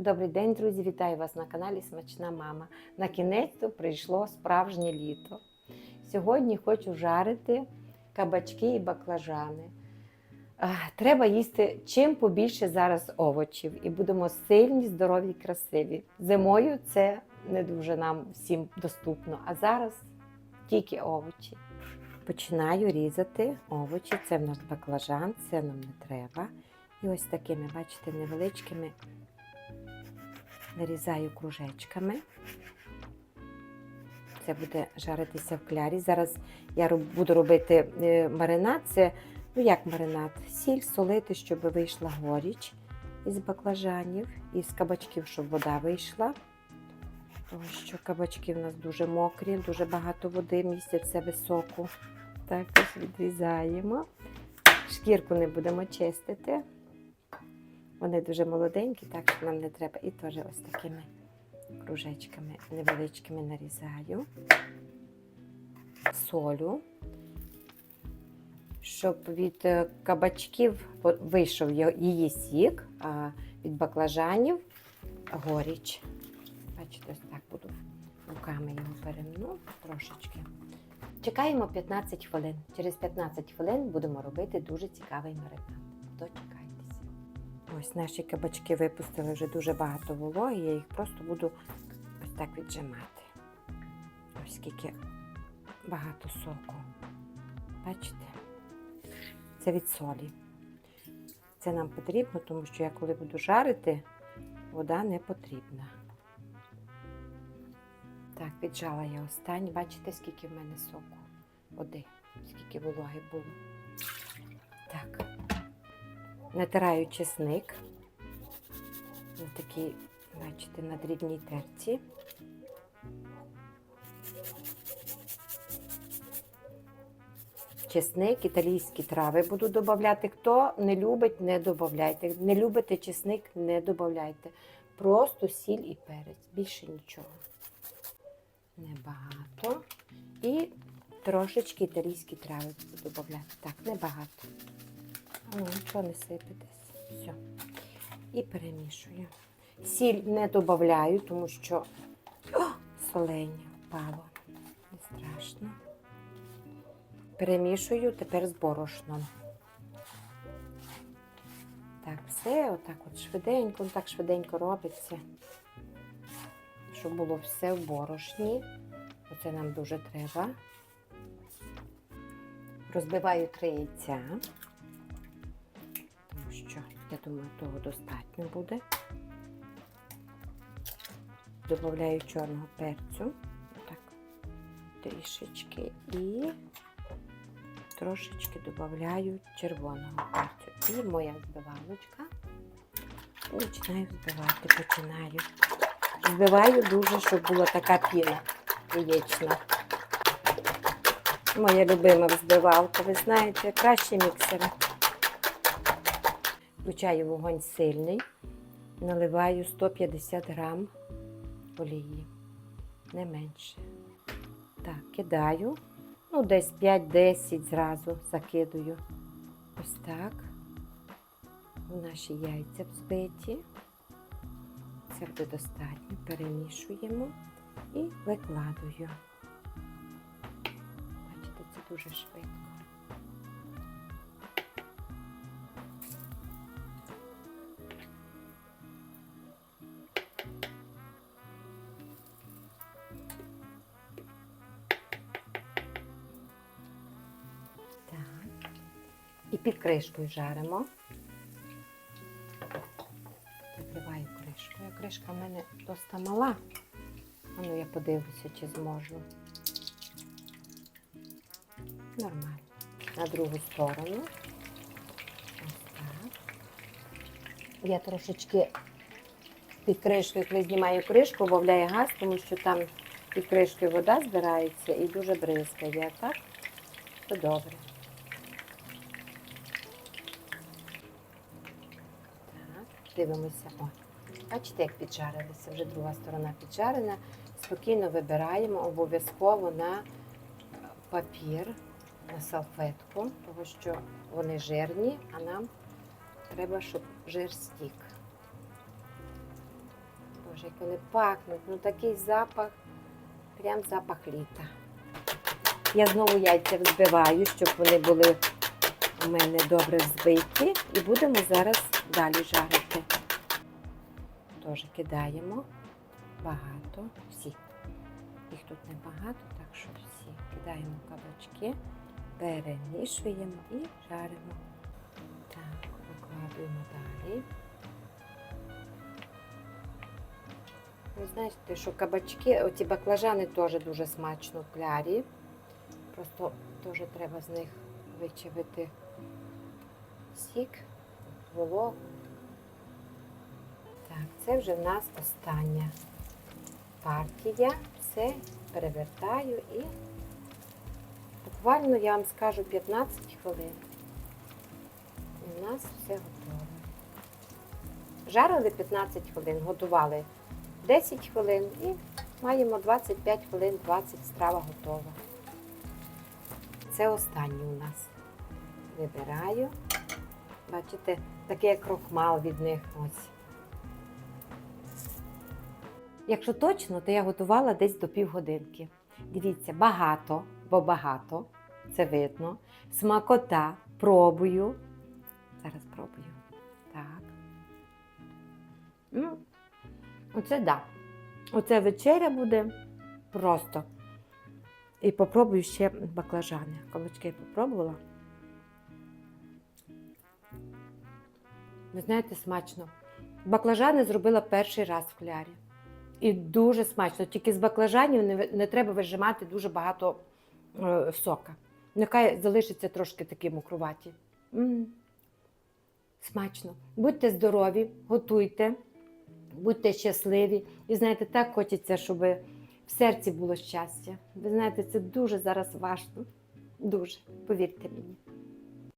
Добрий день, друзі! Вітаю вас на каналі Смачна Мама. На кінець прийшло справжнє літо. Сьогодні хочу жарити кабачки і баклажани. Треба їсти чим побільше зараз овочів і будемо сильні, здорові, красиві. Зимою це не дуже нам всім доступно, а зараз тільки овочі. Починаю різати овочі. Це в нас баклажан, це нам не треба. І ось такими, бачите, невеличкими нарізаю кружечками. Це буде жаритися в клярі. Зараз я буду робити е, маринад. Це, ну як маринад, сіль солити, щоб вийшла горіч із баклажанів, із кабачків, щоб вода вийшла. Тому що кабачки в нас дуже мокрі, дуже багато води містять в себе соку. Також відрізаємо. Шкірку не будемо чистити. Вони дуже молоденькі, так що нам не треба. І теж ось такими кружечками невеличкими нарізаю. Солю, щоб від е, кабачків вийшов її сік, а від баклажанів горіч. Бачите, ось так буду руками його перемну трошечки. Чекаємо 15 хвилин. Через 15 хвилин будемо робити дуже цікавий маринад. Ось наші кабачки випустили вже дуже багато вологи, я їх просто буду ось так віджимати. Ось скільки багато соку. Бачите? Це від солі. Це нам потрібно, тому що я коли буду жарити, вода не потрібна. Так, віджала я останній. Бачите, скільки в мене соку? Води, скільки вологи було. Натираю чесник на такій, бачите, на дрібній терці. Чесник, італійські трави буду додавати. Хто не любить, не додавайте. Не любите чесник, не додавайте. Просто сіль і перець. Більше нічого. Небагато. І трошечки італійські трави буду додавати. Так, небагато. Нічого не сипетесь. Все. І перемішую. Сіль не додаю, тому що О, солення впало. Не страшно. Перемішую тепер з борошном. Так, все, отак от швиденько, так швиденько робиться, щоб було все в борошні. Оце нам дуже треба. Розбиваю три яйця що, я думаю, того достатньо буде. Добавляю чорного перцю, так, трішечки, і трошечки додаю червоного перцю. І моя збивалочка. Починаю збивати, починаю. Збиваю дуже, щоб була така піна яєчна. Моя любима взбивалка, ви знаєте, краще міксера. Включаю вогонь сильний, наливаю 150 грам олії, не менше. Так, кидаю, ну десь 5-10 зразу закидую. Ось так. Наші яйця взбиті. Це буде достатньо. Перемішуємо і викладую. Бачите, це дуже швидко. І під кришкою жаримо. Закриваю кришкою. Кришка в мене досить мала. А ну я подивлюся, чи зможу. Нормально. На другу сторону. Ось так. Я трошечки під кришкою, коли знімаю кришку, бавляю газ, тому що там під кришкою вода збирається і дуже бризкає. Так, то добре. Так, дивимося. О, бачите, як піджарилися. Вже друга сторона піджарена. Спокійно вибираємо обов'язково на папір, на салфетку, тому що вони жирні, а нам треба, щоб жир стік. Боже, як вони пахнуть. Ну такий запах, прям запах літа. Я знову яйця взбиваю, щоб вони були у мене добре взбиті. І будемо зараз далі жарити. Теж кидаємо багато. Всі. Їх тут небагато, так що всі. Кидаємо кабачки, перемішуємо і жаримо. Так, викладуємо далі. Ви знаєте, що кабачки, оці баклажани теж дуже смачно в клярі. Просто теж треба з них вичавити сік, вологу. Так, це вже в нас остання партія. Все перевертаю і буквально я вам скажу 15 хвилин. І в нас все готове. Жарили 15 хвилин, готували 10 хвилин і маємо 25 хвилин, 20 страва готова. Це останнє у нас. Вибираю. Бачите, такий як крохмал від них ось. Якщо точно, то я готувала десь до півгодинки. Дивіться, багато, бо багато, це видно. Смакота, пробую. Зараз пробую. Так. М, Оце да. Оце вечеря буде просто. І попробую ще баклажани. Кабачки попробувала. Ви знаєте, смачно. Баклажани зробила перший раз в клярі. І дуже смачно. Тільки з баклажанів не, не треба вижимати дуже багато е, сока. Нехай залишиться трошки такі мокруваті. М. Смачно. Будьте здорові, готуйте, будьте щасливі. І знаєте, так хочеться, щоб в серці було щастя. Ви знаєте, це дуже зараз важливо. Дуже, повірте мені.